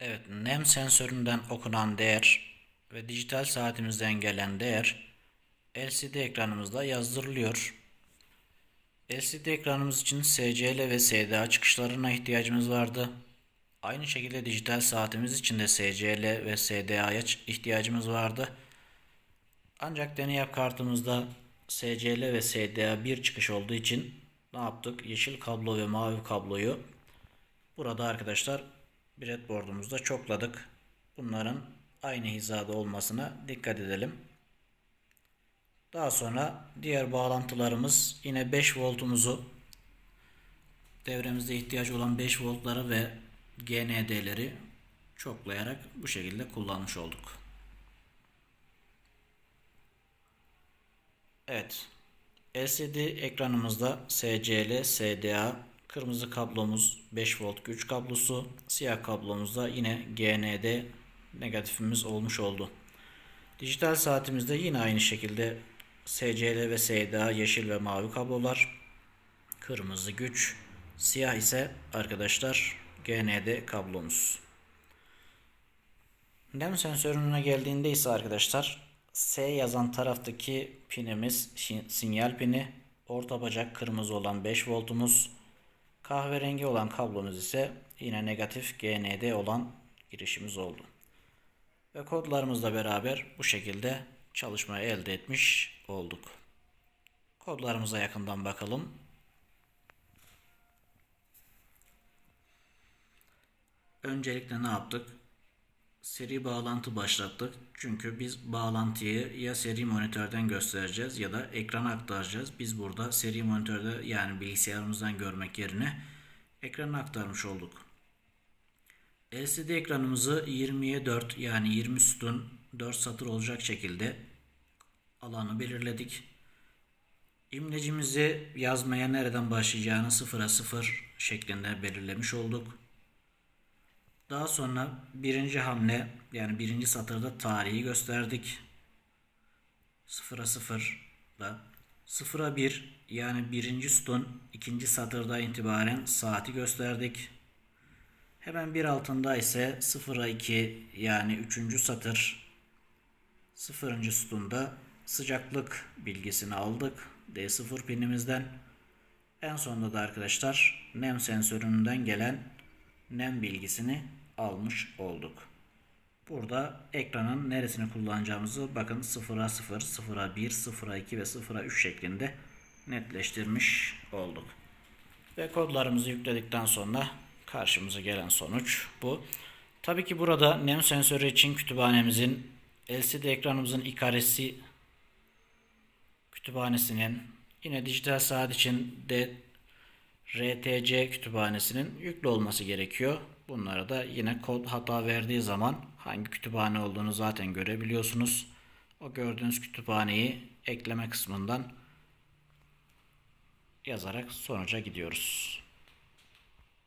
Evet, nem sensöründen okunan değer ve dijital saatimizden gelen değer LCD ekranımızda yazdırılıyor. LCD ekranımız için SCL ve SDA çıkışlarına ihtiyacımız vardı. Aynı şekilde dijital saatimiz için de SCL ve SDA'ya ihtiyacımız vardı. Ancak deney kartımızda SCL ve SDA bir çıkış olduğu için ne yaptık? Yeşil kablo ve mavi kabloyu burada arkadaşlar breadboard'umuzda çokladık. Bunların aynı hizada olmasına dikkat edelim. Daha sonra diğer bağlantılarımız yine 5 voltumuzu devremizde ihtiyaç olan 5 voltları ve GND'leri çoklayarak bu şekilde kullanmış olduk. Evet. LCD ekranımızda SCL, SDA, kırmızı kablomuz 5 volt güç kablosu, siyah kablomuzda yine GND negatifimiz olmuş oldu. Dijital saatimizde yine aynı şekilde SCL ve SDA yeşil ve mavi kablolar, kırmızı güç, siyah ise arkadaşlar GND kablomuz. Nem sensörüne geldiğinde ise arkadaşlar S yazan taraftaki pinimiz sinyal pini, orta bacak kırmızı olan 5 voltumuz, kahverengi olan kablomuz ise yine negatif GND olan girişimiz oldu. Ve kodlarımızla beraber bu şekilde çalışmayı elde etmiş olduk. Kodlarımıza yakından bakalım. Öncelikle ne yaptık? Seri bağlantı başlattık. Çünkü biz bağlantıyı ya seri monitörden göstereceğiz ya da ekrana aktaracağız. Biz burada seri monitörde yani bilgisayarımızdan görmek yerine ekrana aktarmış olduk. LCD ekranımızı 20'ye 4 yani 20 sütun 4 satır olacak şekilde alanı belirledik. İmlecimizi yazmaya nereden başlayacağını 0'a 0 şeklinde belirlemiş olduk. Daha sonra birinci hamle yani birinci satırda tarihi gösterdik. 0'a 0 da 0'a 1 yani birinci sütun ikinci satırda itibaren saati gösterdik. Hemen bir altında ise 0'a 2 yani üçüncü satır sıfırıncı sütunda sıcaklık bilgisini aldık. D0 pinimizden. En sonunda da arkadaşlar nem sensöründen gelen nem bilgisini almış olduk. Burada ekranın neresini kullanacağımızı bakın 0'a 0, 0'a 1, 0'a 2 ve 0'a 3 şeklinde netleştirmiş olduk. Ve kodlarımızı yükledikten sonra karşımıza gelen sonuç bu. Tabii ki burada nem sensörü için kütüphanemizin LCD ekranımızın ikaresi kütüphanesinin yine dijital saat için de RTC kütüphanesinin yüklü olması gerekiyor. Bunlara da yine kod hata verdiği zaman hangi kütüphane olduğunu zaten görebiliyorsunuz. O gördüğünüz kütüphaneyi ekleme kısmından yazarak sonuca gidiyoruz.